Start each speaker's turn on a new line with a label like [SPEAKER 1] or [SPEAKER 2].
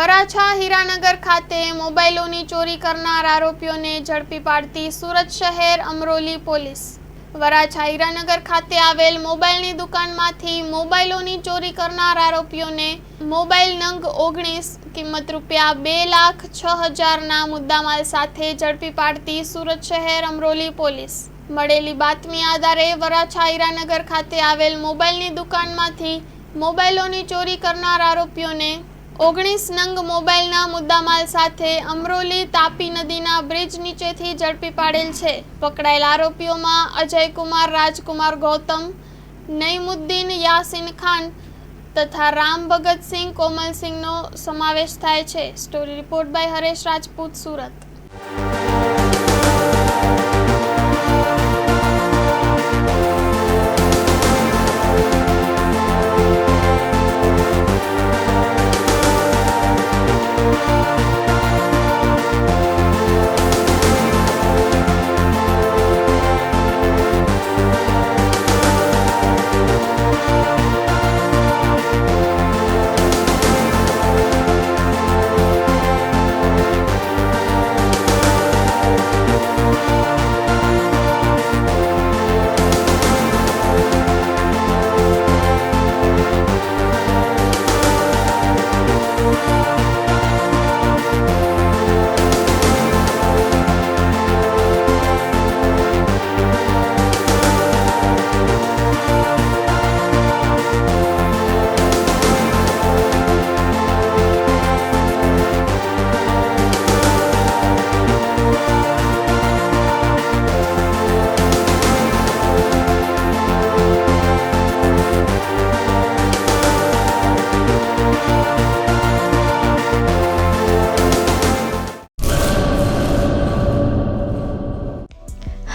[SPEAKER 1] વરાછા હીરાનગર ખાતે મોબાઈલોની ચોરી કરનાર આરોપીઓને ઝડપી પાડતી સુરત શહેર અમરોલી પોલીસ. વરાછા હીરાનગર ખાતે આવેલ મોબાઈલની દુકાનમાંથી મોબાઈલોની ચોરી કરનાર આરોપીઓને મોબાઈલ નંગ ઓગણીસ, કિંમત રૂપિયા બે લાખ છ હજારના મુદ્દામાલ સાથે ઝડપી પાડતી સુરત શહેર અમરોલી પોલીસ. મળેલી બાતમી આધારે વરાછા હીરાનગર ખાતે આવેલ મોબાઈલની દુકાનમાંથી મોબાઈલોની ચોરી કરનાર આરોપીઓને ઓગણીસ નંગ મોબાઈલના મુદ્દામાલ સાથે અમરોલી તાપી નદીના બ્રિજ નીચેથી ઝડપી પાડેલ છે. પકડાયેલ આરોપીઓમાં અજયકુમાર, રાજકુમાર ગૌતમ નઈમુદ્દીન યાસીન ખાન તથા રામ ભગતસિંહ કોમલસિંહનો સમાવેશ થાય છે. Story report by Haresh Rajput, Surat.